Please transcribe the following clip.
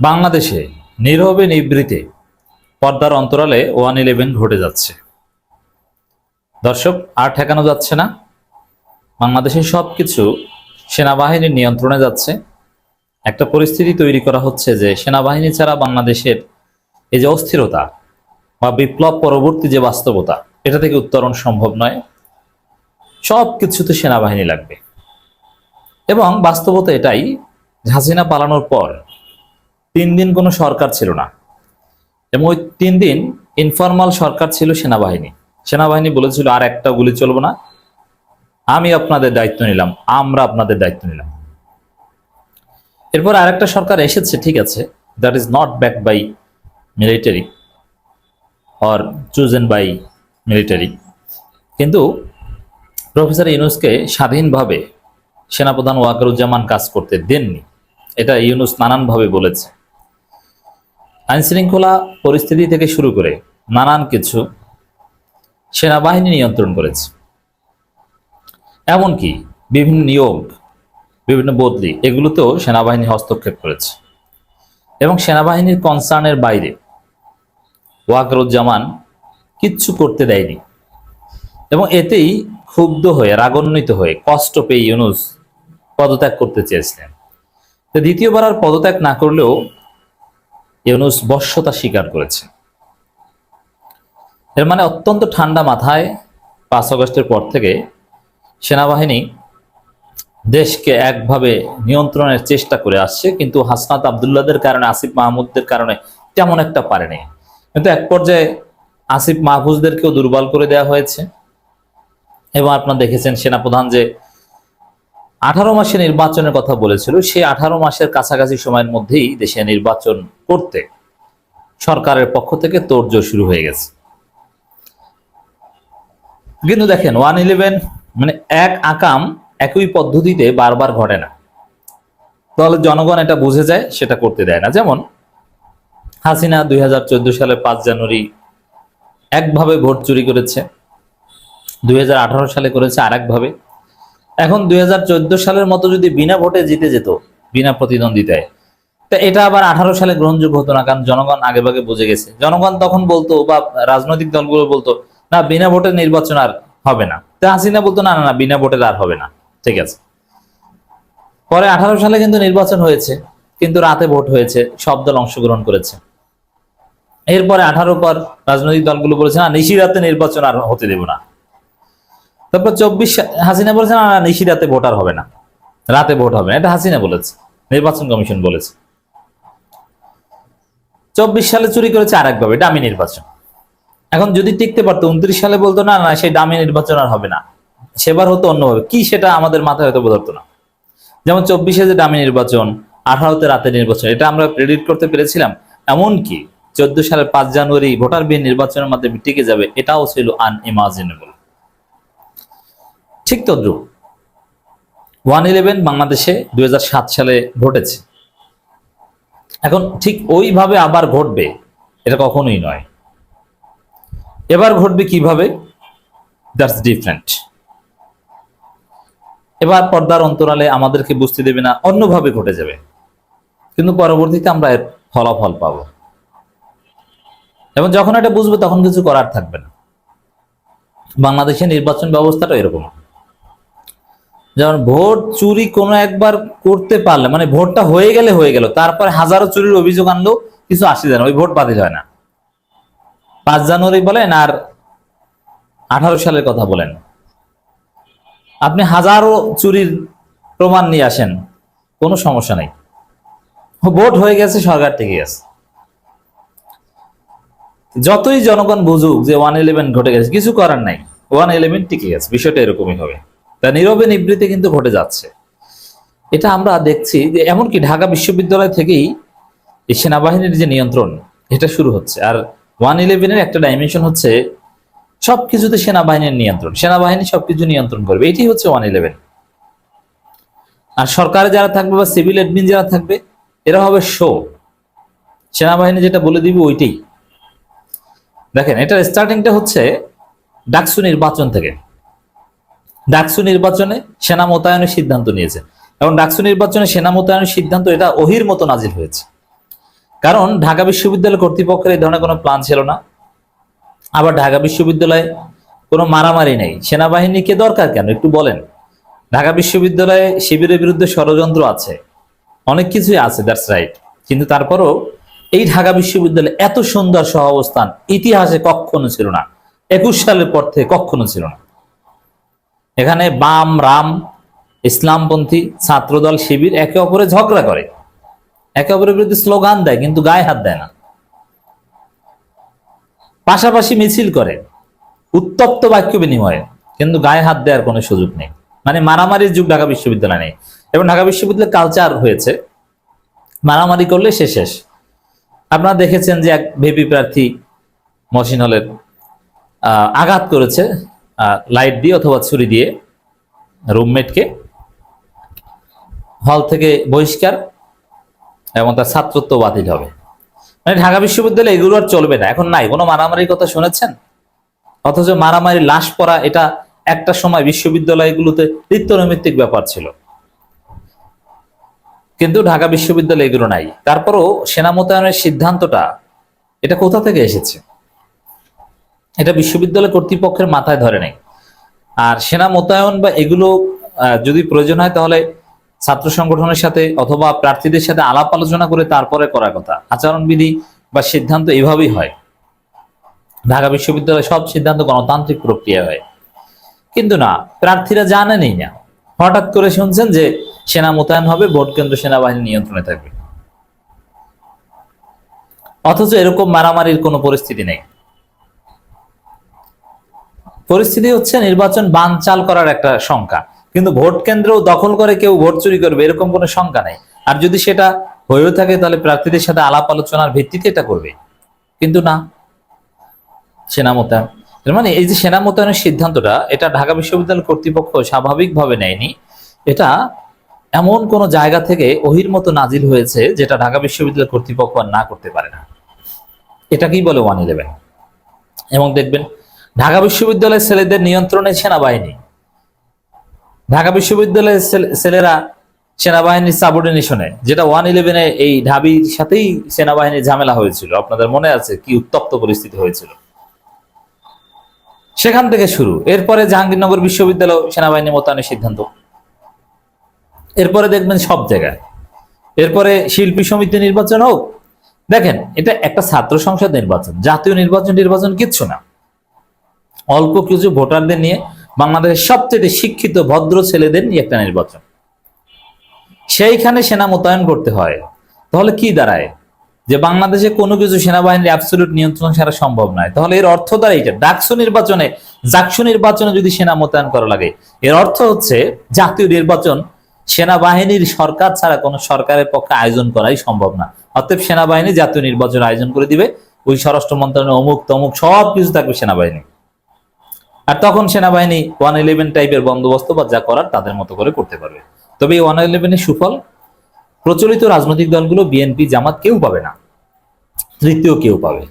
বাংলাদেশে নীরবে নিবৃতে পর্দার অন্তরালে ওয়ান ইলেভেন ঘটে যাচ্ছে। দর্শক, আর ঠেকানো যাচ্ছে না। বাংলাদেশের সব কিছু সেনাবাহিনীর নিয়ন্ত্রণে যাচ্ছে। একটা পরিস্থিতি তৈরি করা হচ্ছে যে সেনাবাহিনী ছাড়া বাংলাদেশের এই যে অস্থিরতা বা বিপ্লব পরবর্তী যে বাস্তবতা, এটা থেকে উত্তরণ সম্ভব নয়। সব কিছুতে সেনাবাহিনী লাগবে। এবং বাস্তবতা এটাই হাসিনা পালানোর পর তিন দিন কোনো সরকার ছিল না। এবং ওই তিন দিন ইনফরমাল সরকার ছিল সেনাবাহিনী। সেনাবাহিনী বলেছিল, আর একটা গুলি চলবো না। আমি আপনাদের দায়িত্ব নিলাম। আমরা আপনাদের দায়িত্ব নিলাম। এরপর আরেকটা সরকার এসেছে, ঠিক আছে that is not back by military or chosen by military কিন্তু প্রফেসর ইউনুসকে স্বাধীনভাবে সেনাপ্রধান ওয়াকারুজ্জামান কাজ করতে দেননি। এটা ইউনুস নানানভাবে বলেছে। আইন শৃঙ্খলা পরিস্থিতি থেকে শুরু করে নানান কিছু সেনাবাহিনী নিয়ন্ত্রণ করেছে। এমনকি বিভিন্ন নিয়োগ, বিভিন্ন বদলি এগুলোতেও সেনাবাহিনী হস্তক্ষেপ করেছে। এবং সেনাবাহিনীর কনসার্নের বাইরে ওয়াকরুজ্জামান কিচ্ছু করতে দেয়নি। এবং এতেই ক্ষুব্ধ হয়ে, রাগান্বিত হয়ে কষ্ট পেয়ে ইউনুস পদত্যাগ করতে চেয়েছিলেন। তো দ্বিতীয়বার আর পদত্যাগ না করলেও ইউনুস বশ্যতা স্বীকার করেছে। এর মানে অত্যন্ত ঠান্ডা মাথায় পাঁচ আগস্টের পর থেকে সেনাবাহিনী দেশকে একভাবে নিয়ন্ত্রণের চেষ্টা করে আসছে, কিন্তু হাসনাত আবদুল্লাদের কারণে, আসিফ মাহমুদদের কারণে তেমন একটা পারেনি। কিন্তু এক পর্যায়ে আসিফ মাহফুজদেরকেও দুর্বল করে দেওয়া হয়েছে। এবং আপনারা দেখেছেন সেনাপ্রধান যে আঠারো মাসে নির্বাচনের কথা বলেছিল, সেই আঠারো মাসের কাছাকাছি সময়ের মধ্যেই দেশে নির্বাচন করতে সরকারের পক্ষ থেকে তোড়জোড় শুরু হয়ে গেছে। কিন্তু দেখেন ওয়ান ইলেভেন মানে এক আকাম একই পদ্ধতিতে বারবার ঘটে না। তাহলে জনগণ এটা বুঝে যায়, সেটা করতে দেয় না। যেমন, হাসিনা দুই সালের পাঁচ জানুয়ারি একভাবে ভোট চুরি করেছে, দুই হাজার আঠারো সালে করেছে আর একভাবে এখন দুই হাজার চোদ্দ সালের মতো যদি বিনা ভোটে জিতে যেত, বিনা প্রতিদ্বন্দ্বিতায়, তা এটা আবার আঠারো সালে গ্রহণযোগ্য হতো না, কারণ জনগণ আগে ভাগে বুঝে গেছে। জনগণ তখন বলতো বা রাজনৈতিক দলগুলো বলতো, না, বিনা ভোটের নির্বাচন আর হবে না। তা হাসিনা বলতো, না না না, বিনা ভোটের আর হবে না। ঠিক আছে। পরে আঠারো সালে কিন্তু নির্বাচন হয়েছে, কিন্তু রাতে ভোট হয়েছে, সব দল অংশগ্রহণ করেছে। এরপরে আঠারো পর রাজনৈতিক দলগুলো বলেছে, না, নিশি রাতে নির্বাচন আর হতে দেব না। তারপর চব্বিশ হাসিনা বলেছে, না নিশি রাতে ভোট আর হবে না। রাতে ভোট হবে এটা হাসিনা বলেছে, নির্বাচন কমিশন বলেছে। চব্বিশ সালে চুরি করেছে আরেকভাবে, ডামি নির্বাচন। এখন যদি টিকতে পারতো, উনত্রিশ সালে বলতো, না না, সেই ডামি নির্বাচন আর হবে না। সেবার হতো অন্যভাবে। কি সেটা আমাদের মাথায় হয়তো বোঝাতো না। যেমন চব্বিশে যে ডামি নির্বাচন, আঠারোতে রাতে নির্বাচন, এটা আমরা প্রেডিক্ট করতে পেরেছিলাম। এমনকি চোদ্দ সালের পাঁচ জানুয়ারি ভোটার বিল নির্বাচনের মাধ্যমে টিকে যাবে, এটাও ছিল আনইমাজিনেবল ঠিক তদ্রুপ। ওয়ান ইলেভেন বাংলাদেশে দু হাজার সাত সালে ঘটেছে। এখন ঠিক ওইভাবে আবার ঘটবে, এটা কখনোই নয়। এবার ঘটবে কীভাবে? দ্যাটস ডিফারেন্ট এবার পর্দার অন্তরালে আমাদেরকে বুঝতে দেবে না, অন্যভাবে ঘটে যাবে। কিন্তু পরবর্তীতে আমরা এর ফলাফল পাব। এবং যখন এটা বুঝবে, তখন কিছু করার থাকবে না। বাংলাদেশের নির্বাচন ব্যবস্থাটা এরকম। যেমন ভোট চুরি কোনো একবার করতে পারলে মানে ভোটটা হয়ে গেলে হয়ে গেল, তারপরে হাজারো চুরির অভিযোগ আনলেও কিছু আসে যায় না, ওই ভোট বাতিল হয় না। পাঁচ জানুয়ারি বলেন আর আঠারো সালের কথা বলেন। আপনি হাজারো চুরির প্রমাণ নিয়ে আসেন, কোনো সমস্যা নেই। ভোট হয়ে গেছে, সরকার থেকে গেছে যতই জনগণ বুঝুক যে ওয়ান ইলেভেন ঘটে গেছে, কিছু করার নাই, ওয়ান ইলেভেন টিকে গেছে বিষয়টা এরকমই হবে। তা নীরবে নিবৃত্তি কিন্তু ঘটে যাচ্ছে। এটা আমরা দেখছি যে এমনকি ঢাকা বিশ্ববিদ্যালয় থেকেই এই সেনাবাহিনীর যে নিয়ন্ত্রণ, এটা শুরু হচ্ছে। আর ওয়ান ইলেভেনের একটা ডাইমেনশন হচ্ছে সবকিছুতে সেনাবাহিনীর নিয়ন্ত্রণ, সেনাবাহিনী সবকিছু নিয়ন্ত্রণ করবে। এটি হচ্ছে ওয়ান ইলেভেন। আর সরকারে যারা থাকবে বা সিভিল অ্যাডমিন যারা থাকবে, এরা হবে শো সেনাবাহিনী যেটা বলে দিবে ওইটাই। দেখেন, এটার স্টার্টিংটা হচ্ছে ডাকসু নির্বাচন থেকে। ডাকসু নির্বাচনে সেনা মোতায়েনের সিদ্ধান্ত নিয়েছে। এবং ডাকসু নির্বাচনে সেনা মোতায়েনের সিদ্ধান্ত, এটা অহির মতো নাজিল হয়েছে। কারণ ঢাকা বিশ্ববিদ্যালয় কর্তৃপক্ষের এই ধরনের কোনো প্ল্যান ছিল না। আবার ঢাকা বিশ্ববিদ্যালয়ে কোনো মারামারি নেই। সেনাবাহিনীকে দরকার কেন? একটু বলেন। ঢাকা বিশ্ববিদ্যালয়ে শিবিরের বিরুদ্ধে ষড়যন্ত্র আছে। অনেক কিছুই আছে দ্যাটস রাইট কিন্তু তারপরও এই ঢাকা বিশ্ববিদ্যালয়ে এত সুন্দর সহ অবস্থান ইতিহাসে কখনো ছিল না। একুশ সালের পর থেকে কখনো ছিল না। এখানে বাম, রাম, ইসলামপন্থী ছাত্রদল, শিবির একে অপরে ঝগড়া করে। একে অপরের বিরুদ্ধে স্লোগান দেয়, কিন্তু গায়ে হাত দেয় না। পাশাপাশি মিছিল করে, উত্তপ্ত বাক্য বিনিময়ে, কিন্তু গায়ে হাত দেওয়ার কোনো সুযোগ নেই। মানে মারামারির যুগ ঢাকা বিশ্ববিদ্যালয় নেই। এবং ঢাকা বিশ্ববিদ্যালয়ের কালচার হয়েছে, মারামারি করলে সে শেষ। আপনারা দেখেছেন যে এক ভিপি প্রার্থী মহসিন হলের আঘাত করেছে। লাইট দিয়ে অথবা ছুরি দিয়ে রুমমেটকে হল থেকে বহিষ্কার এবং তার ছাত্রত্ব বাতিল হবে। মানে ঢাকা বিশ্ববিদ্যালয়ে এগুলো আর চলবে না। এখন নাই, কোনো মারামারির কথা শুনেছেন? অথচ মারামারি লাশ পড়া এটা একটা সময় বিশ্ববিদ্যালয়গুলোতে নিত্যনৈমিত্তিক ব্যাপার ছিল। কিন্তু ঢাকা বিশ্ববিদ্যালয়ে এগুলো নাই। তারপরও সেনা মোতায়েনের সিদ্ধান্তটা, এটা কোথা থেকে এসেছে? এটা বিশ্ববিদ্যালয় কর্তৃপক্ষের মাথায় ধরে নেই। আর সেনা মোতায়েন বা এগুলো যদি প্রয়োজন হয় তাহলে ছাত্র সংগঠনের সাথে অথবা প্রার্থীদের সাথে আলাপ আলোচনা করে তারপরে করার কথা। আচরণবিধি বা সিদ্ধান্ত এভাবেই হয়। ঢাকা বিশ্ববিদ্যালয়ে সব সিদ্ধান্ত গণতান্ত্রিক প্রক্রিয়া হয়। কিন্তু না, প্রার্থীরা জানেনই না। হঠাৎ করে শুনছেন যে সেনা মোতায়েন হবে, ভোট কেন্দ্র সেনাবাহিনী নিয়ন্ত্রণে থাকবে। অথচ এরকম মারামারির কোনো পরিস্থিতি নেই। পরিস্থিতি হচ্ছে নির্বাচন বানচাল করার একটা শঙ্কা। কিন্তু ভোট কেন্দ্র দখল করে কেউ ভোট চুরি করবে, এরকম কোনো শঙ্কা নেই। আর যদি সেটা হয়েও থাকে, তাহলে প্রার্থীদের সাথে আলাপ আলোচনার ভিত্তিতে এটা করবে। কিন্তু না সেনা মোতায়েন মানে এই যে সেনা মোতায়েনের সিদ্ধান্তটা, এটা ঢাকা বিশ্ববিদ্যালয় কর্তৃপক্ষ স্বাভাবিকভাবে নেয়নি। এটা এমন কোন জায়গা থেকে ওহির মতো নাজিল হয়েছে যেটা ঢাকা বিশ্ববিদ্যালয় কর্তৃপক্ষ আর না করতে পারে না। এটাকেই বলে ওয়ান ইলেভেন। এবং দেখবেন ঢাকা বিশ্ববিদ্যালয়ের ছেলেদের নিয়ন্ত্রণে সেনাবাহিনী। ঢাকা বিশ্ববিদ্যালয়ের ছেলেরা সেনাবাহিনীর সাবঅর্ডিনেশনে যেটা ওয়ান ইলেভেনে এই ঢাবির সাথেই সেনাবাহিনীর ঝামেলা হয়েছিল। আপনাদের মনে আছে কি উত্তপ্ত পরিস্থিতি হয়েছিল? সেখান থেকে শুরু। এরপরে জাহাঙ্গীরনগর বিশ্ববিদ্যালয় সেনাবাহিনী মোতায়েনের সিদ্ধান্ত। এরপরে দেখবেন সব জায়গায়। এরপরে শিল্পী সমিতি নির্বাচন হোক। দেখেন, এটা একটা ছাত্র সংসদ নির্বাচন। জাতীয় নির্বাচন নির্বাচন কিচ্ছু না। অল্প কিছু ভোটারদের নিয়ে বাংলাদেশের সবচেয়ে শিক্ষিত ভদ্র ছেলেদের নিয়ে একটা নির্বাচন। সেইখানে সেনা মোতায়েন করতে হয়। তাহলে কি দাঁড়ায়? যে বাংলাদেশে কোনো কিছু সেনাবাহিনীর অ্যাবসলিউট নিয়ন্ত্রণ ছাড়া সম্ভব নয়। তাহলে এর অর্থ দ্বারা এইটা ডাকসু নির্বাচনে, জাকসু নির্বাচনে যদি সেনা মোতায়েন করা লাগে, এর অর্থ হচ্ছে জাতীয় নির্বাচন সেনাবাহিনীর সরকার ছাড়া কোনো সরকারের পক্ষে আয়োজন করাই সম্ভব না। অতএব সেনাবাহিনী জাতীয় নির্বাচন আয়োজন করে দিবে। ওই স্বরাষ্ট্র মন্ত্রণালয় অমুক তমুক সব কিছু থাকবে সেনাবাহিনী আর তখন সেনাবাহিনী ওয়ান ইলেভেন টাইপের বন্দোবস্ত বা যা করার তাদের মতো করে করতে পারবে। তবে এই ওয়ান ইলেভেনের সুফল, প্রচলিত রাজনৈতিক দলগুলো বিএনপি জামাত কেউ পাবে না, তৃতীয় কেউ পাবে।